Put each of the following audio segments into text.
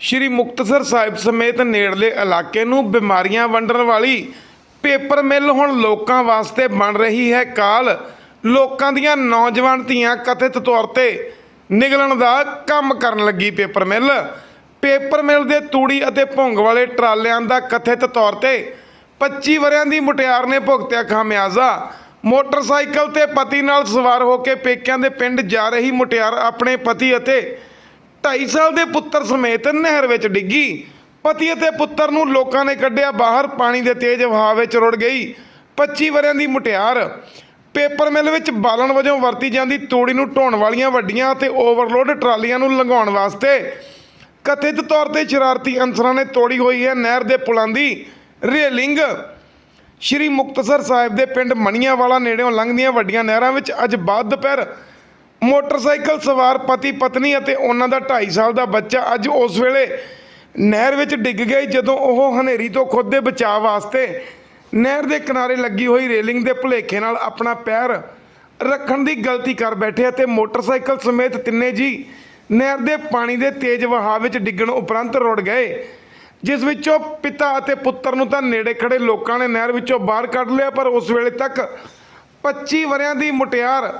ਸ਼੍ਰੀ ਮੁਕਤਸਰ ਸਾਹਿਬ ਸਮੇਤ ਨੇੜਲੇ ਇਲਾਕੇ ਨੂੰ ਬਿਮਾਰੀਆਂ ਵੰਡਣ ਵਾਲੀ ਪੇਪਰ ਮਿੱਲ ਹੁਣ ਲੋਕਾਂ ਵਾਸਤੇ ਬਣ ਰਹੀ ਹੈ ਕਾਲ। ਲੋਕਾਂ ਦੀਆਂ ਨੌਜਵਾਨ ਧੀਆਂ ਕਥਿਤ ਤੌਰ ਤੇ ਨਿਗਲਣ ਦਾ ਕੰਮ ਕਰਨ ਲੱਗੀ ਪੇਪਰ ਮਿੱਲ। ਪੇਪਰ ਮਿੱਲ ਦੇ ਤੂੜੀ ਅਤੇ ਭੁੰਗ ਵਾਲੇ ਟਰਾਲਿਆਂ ਦਾ ਕਥਿਤ ਤੌਰ ਤੇ 25 ਵਰਿਆਂ ਦੀ ਮੁਟਿਆਰ ਨੇ ਭੁਗਤਿਆ ਖਾਮਿਆਜ਼ਾ। ਮੋਟਰਸਾਈਕਲ ਤੇ ਪਤੀ ਨਾਲ ਸਵਾਰ ਹੋ ਕੇ ਪੇਕਿਆਂ ਦੇ ਪਿੰਡ ਜਾ ਰਹੀ ਮੁਟਿਆਰ ਆਪਣੇ ਪਤੀ ਅਤੇ 2.5 ਸਾਲ ਦੇ ਪੁੱਤਰ ਸਮੇਤ ਨਹਿਰ ਵਿੱਚ ਡਿੱਗੀ। ਪਤੀ ਅਤੇ ਪੁੱਤਰ ਨੂੰ ਲੋਕਾਂ ਨੇ ਕੱਢਿਆ ਬਾਹਰ, ਪਾਣੀ ਦੇ ਤੇਜ਼ ਵਹਾਅ ਵਿੱਚ ਰੁੜ ਗਈ। 25 ਵਰਿਆਂ ਦੀ ਮੁਟਿਆਰ। ਪੇਪਰ ਮਿਲ ਵਿੱਚ ਬਾਲਣ ਵਜੋਂ ਵਰਤੀ ਜਾਂਦੀ ਤੂੜੀ ਨੂੰ ਢੋਣ ਵਾਲੀਆਂ ਵੱਡੀਆਂ ਅਤੇ ਓਵਰਲੋਡ ਟਰਾਲੀਆਂ ਨੂੰ ਲੰਘਾਉਣ ਵਾਸਤੇ। ਕਥਿਤ ਤੌਰ ਤੇ ਸ਼ਰਾਰਤੀ ਅਨਸਰਾਂ ਨੇ ਤੋੜੀ ਹੋਈ ਹੈ ਨਹਿਰ ਦੇ ਪੁਲਾਂ ਦੀ ਰੇਲਿੰਗ। ਸ਼੍ਰੀ ਮੁਕਤਸਰ ਸਾਹਿਬ ਦੇ ਪਿੰਡ ਮਣੀਆਂ ਵਾਲਾ ਨੇੜਿਓਂ ਲੰਘਦੀਆਂ ਵੱਡੀਆਂ ਨਹਿਰਾਂ ਵਿੱਚ ਅੱਜ ਬਾਅਦ ਦੁਪਹਿਰ ਮੋਟਰਸਾਈਕਲ ਸਵਾਰ ਪਤੀ ਪਤਨੀ ਅਤੇ ਉਹਨਾਂ ਦਾ 2.5 ਸਾਲ ਦਾ ਬੱਚਾ ਅੱਜ ਉਸ ਵੇਲੇ ਨਹਿਰ ਵਿੱਚ ਡਿੱਗ ਗਏ ਜਦੋਂ ਉਹ ਹਨੇਰੀ ਤੋਂ ਖੁਦ ਦੇ ਬਚਾਅ ਵਾਸਤੇ ਨਹਿਰ ਦੇ ਕਿਨਾਰੇ ਲੱਗੀ ਹੋਈ ਰੇਲਿੰਗ ਦੇ ਭੁਲੇਖੇ ਨਾਲ ਆਪਣਾ ਪੈਰ ਰੱਖਣ ਦੀ ਗਲਤੀ ਕਰ ਬੈਠੇ ਅਤੇ ਮੋਟਰਸਾਈਕਲ ਸਮੇਤ ਤਿੰਨੇ ਜੀ ਨਹਿਰ ਦੇ ਪਾਣੀ ਦੇ ਤੇਜ਼ ਵਹਾਅ ਵਿੱਚ ਡਿੱਗਣ ਉਪਰੰਤ ਰੁੜ ਗਏ। ਜਿਸ ਵਿੱਚੋਂ ਪਿਤਾ ਅਤੇ ਪੁੱਤਰ ਨੂੰ ਤਾਂ ਨੇੜੇ ਖੜੇ ਲੋਕਾਂ ਨੇ ਨਹਿਰ ਵਿੱਚੋਂ ਬਾਹਰ ਕੱਢ ਲਿਆ, ਪਰ ਉਸ ਵੇਲੇ ਤੱਕ 25 ਵਰਿਆਂ ਦੀ ਮੁਟਿਆਰ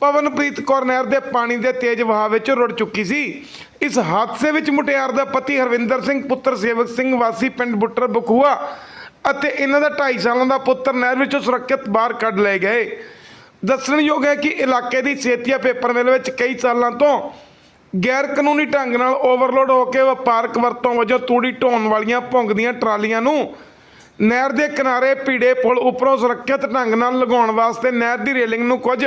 ਪਵਨਪ੍ਰੀਤ ਕੌਰ ਨਹਿਰ ਦੇ ਪਾਣੀ ਦੇ ਤੇਜ਼ ਵਹਾਅ ਵਿੱਚ ਰੁੜ ਚੁੱਕੀ ਸੀ। ਇਸ ਹਾਦਸੇ ਵਿੱਚ ਮੁਟਿਆਰ ਦਾ ਪਤੀ ਹਰਵਿੰਦਰ ਸਿੰਘ, ਪੁੱਤਰ ਸੇਵਕ ਸਿੰਘ, ਵਾਸੀ ਪਿੰਡ ਬੁੱਟਰ ਬਖੂਆ ਅਤੇ ਇਹਨਾਂ ਦਾ 2.5 ਸਾਲਾਂ ਦਾ ਪੁੱਤਰ ਨਹਿਰ ਵਿੱਚੋਂ ਸੁਰੱਖਿਅਤ ਬਾਹਰ ਕੱਢ ਲਏ ਗਏ। ਦੱਸਣਯੋਗ ਹੈ ਕਿ ਇਲਾਕੇ ਦੀ ਸੇਤੀਆ ਪੇਪਰ ਮਿਲ ਵਿੱਚ ਕਈ ਸਾਲਾਂ ਤੋਂ ਗੈਰ ਕਾਨੂੰਨੀ ਢੰਗ ਨਾਲ ਓਵਰਲੋਡ ਹੋ ਕੇ ਵਪਾਰਕ ਵਰਤੋਂ ਵਜੋਂ ਤੂੜੀ ਢੋਣ ਵਾਲੀਆਂ ਭੁੰਗਦੀਆਂ ਟਰਾਲੀਆਂ ਨੂੰ ਨਹਿਰ ਦੇ ਕਿਨਾਰੇ ਪੀੜੇ ਪੁਲ ਉੱਪਰੋਂ ਸੁਰੱਖਿਅਤ ਢੰਗ ਨਾਲ ਲਗਾਉਣ ਵਾਸਤੇ ਨਹਿਰ ਦੀ ਰੇਲਿੰਗ ਨੂੰ ਕੁਝ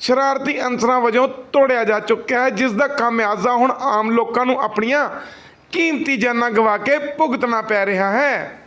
ਸ਼ਰਾਰਤੀ ਅਨਸਰਾਂ ਵਜੋਂ ਤੋੜਿਆ ਜਾ ਚੁੱਕਿਆ ਹੈ, ਜਿਸ ਦਾ ਖਾਮਿਆਜ਼ਾ ਹੁਣ ਆਮ ਲੋਕਾਂ ਨੂੰ ਆਪਣੀਆਂ ਕੀਮਤੀ ਜਾਨਾਂ ਗਵਾ ਕੇ ਭੁਗਤਣਾ ਪੈ ਰਿਹਾ ਹੈ।